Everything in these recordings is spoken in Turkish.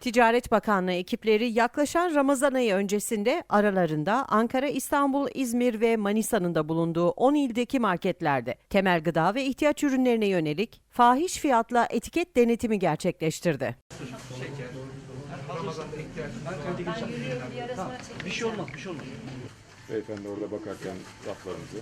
Ticaret Bakanlığı ekipleri yaklaşan Ramazan ayı öncesinde aralarında Ankara, İstanbul, İzmir ve Manisa'nın da bulunduğu 10 ildeki marketlerde temel gıda ve ihtiyaç ürünlerine yönelik fahiş fiyatla etiket denetimi gerçekleştirdi. Bir şey olmaz, bir şey olmaz. Beyefendi orada bakarken raflarınızı.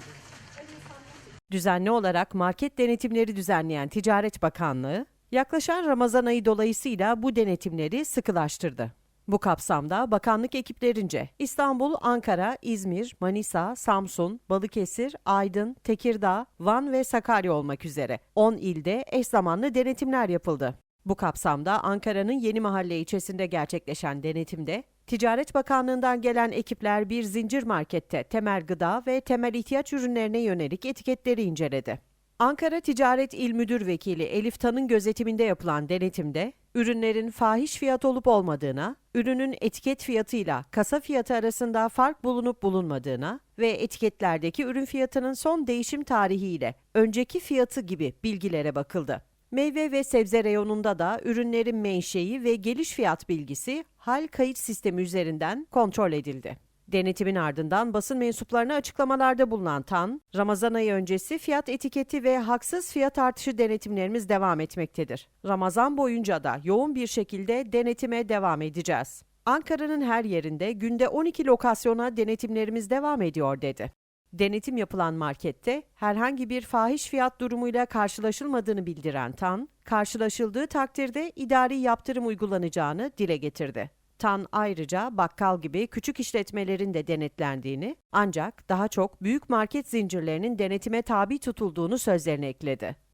Düzenli olarak market denetimleri düzenleyen Ticaret Bakanlığı, yaklaşan Ramazan ayı dolayısıyla bu denetimleri sıkılaştırdı. Bu kapsamda bakanlık ekiplerince İstanbul, Ankara, İzmir, Manisa, Samsun, Balıkesir, Aydın, Tekirdağ, Van ve Sakarya olmak üzere 10 ilde eş zamanlı denetimler yapıldı. Bu kapsamda Ankara'nın Yeni Mahalle ilçesinde gerçekleşen denetimde Ticaret Bakanlığı'ndan gelen ekipler bir zincir markette temel gıda ve temel ihtiyaç ürünlerine yönelik etiketleri inceledi. Ankara Ticaret İl Müdür Vekili Elif Tan'ın gözetiminde yapılan denetimde ürünlerin fahiş fiyat olup olmadığına, ürünün etiket fiyatıyla kasa fiyatı arasında fark bulunup bulunmadığına ve etiketlerdeki ürün fiyatının son değişim tarihiyle önceki fiyatı gibi bilgilere bakıldı. Meyve ve sebze reyonunda da ürünlerin menşei ve geliş fiyat bilgisi hal kayıt sistemi üzerinden kontrol edildi. Denetimin ardından basın mensuplarına açıklamalarda bulunan TAN, Ramazan ayı öncesi fiyat etiketi ve haksız fiyat artışı denetimlerimiz devam etmektedir. Ramazan boyunca da yoğun bir şekilde denetime devam edeceğiz. Ankara'nın her yerinde günde 12 lokasyona denetimlerimiz devam ediyor dedi. Denetim yapılan markette herhangi bir fahiş fiyat durumuyla karşılaşılmadığını bildiren TAN, karşılaşıldığı takdirde idari yaptırım uygulanacağını dile getirdi. TAN ayrıca bakkal gibi küçük işletmelerin de denetlendiğini ancak daha çok büyük market zincirlerinin denetime tabi tutulduğunu sözlerine ekledi.